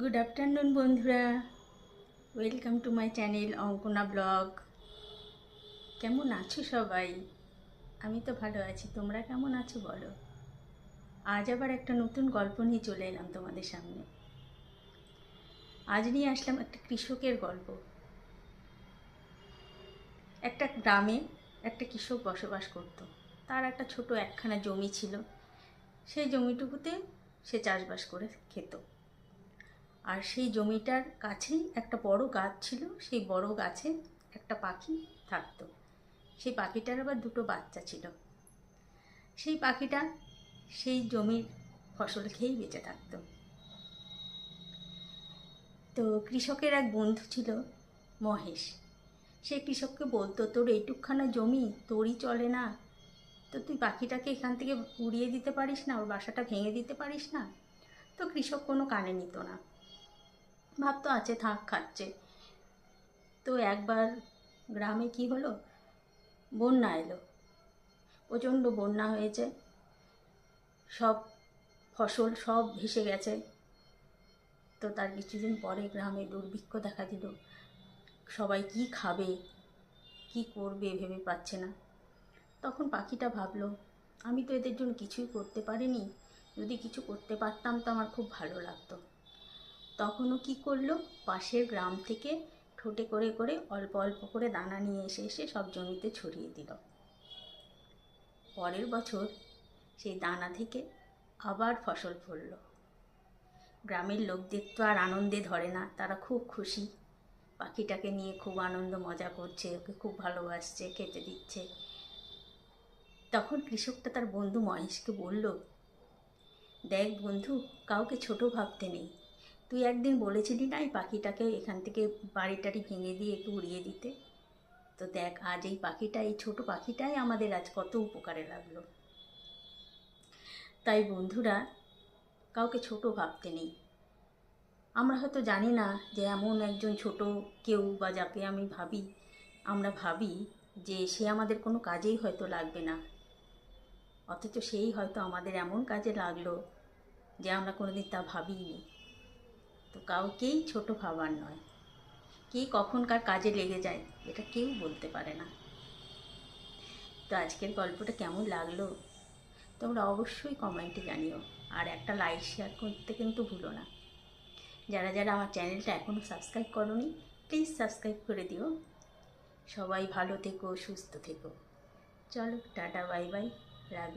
Good afternoon বন্ধুরা। Welcome to my channel Ankana blog. কেমন আছো সবাই? আমি তো ভালো আছি। তোমরা কেমন আছো বলো? আজ আবার একটা নতুন গল্প নিয়ে চলে এলাম তোমাদের সামনে। আজ নিয়ে আসলাম একটা কৃষকের গল্প। একটা গ্রামে একটা কৃষক বসবাস করত। তার একটা ছোট একখানা জমি ছিল। সেই জমিটুকুতে সে চাষবাস করে খেত। আর সেই জমিটার কাছেই একটা বড় গাছ ছিল, সেই বড় গাছে একটা পাখি থাকতো। সেই পাখিটার আবার দুটো বাচ্চা ছিল। সেই পাখিটা সেই জমির ফসল খেয়েই বেঁচে থাকতো। তো কৃষকের এক বন্ধু ছিল মহেশ। সে কৃষককে বলতো, তোর এইটুকখানা জমি তোরই চলে না। তো তুই পাখিটাকে এখান থেকে উড়িয়ে দিতে পারিস না, ওর বাসাটা ভেঙে দিতে পারিস না? তো কৃষক কোনো কানে নিত না। ভাবতো আছে থাক, খাচ্ছে। তো একবার গ্রামে কি হলো? বন্যা এলো। প্রচণ্ড বন্যা হয়েছে। সব ফসল সব ভেসে গেছে। তো তার কিছুদিন পরে গ্রামে দুর্ভিক্ষ দেখা দিল। সবাই কি খাবে? কি করবে ভেবে পাচ্ছে না। তখন পাখিটা ভাবলো, আমি তো এদের জন্য কিছুই করতে পারিনি। যদি কিছু করতে পারতাম তো আমার খুব ভালো লাগতো। তখনও কি করল? পাশের গ্রাম থেকে ঠোঁটে করে করে অল্প অল্প করে দানা নিয়ে এসে এসে সব জমিতে ছড়িয়ে দিল। পরের বছর সেই দানা থেকে আবার ফসল ফলল। গ্রামের লোকদের তো আর আনন্দে ধরে না, তারা খুব খুশি। পাখিটাকে নিয়ে খুব আনন্দ মজা করছে, ওকে খুব ভালোবাসছে, খেতে দিচ্ছে। তখন কৃষকটা তার বন্ধু মহেশকে বলল, দেখ বন্ধু, কাউকে ছোট ভাবতে নেই। তুই একদিন বলেছিলি না এই পাখিটাকে এখান থেকে বাড়ি টাড়ি ভেঙে দিয়ে একটু উড়িয়ে দিতে? তো দেখ, আজ এই পাখিটা, এই ছোট পাখিটাই আমাদের আজ কত উপকারে লাগল। তাই বন্ধুরা, কাউকে ছোট ভাবতে নেই। আমরা হয়তো জানি না যে এমন একজন ছোট কেউ বা যাকে আমি ভাবি, আমরা ভাবি যে সে আমাদের কোনো কাজেই হয়তো লাগবে না। অথচ সেই হয়তো আমাদের এমন কাজে লাগল যে আমরা কোনোদিন তা ভাবিনি তো কাউকেই ছোট ভাবার নয়। কে কখনকার কাজে লেগে যায়, এটা কেউ বলতে পারে না। তো আজকের গল্পটা কেমন লাগল, তোমরা অবশ্যই কমেন্টে জানিও। আর একটা লাইক শেয়ার করতে কিন্তু ভুলো না। যারা যারা আমার চ্যানেলটা এখনও সাবস্ক্রাইব করনি, প্লিজ সাবস্ক্রাইব করে দিও। সবাই ভালো থেকো, সুস্থ থেকো। চলো টাটা, বাই বাই লাভ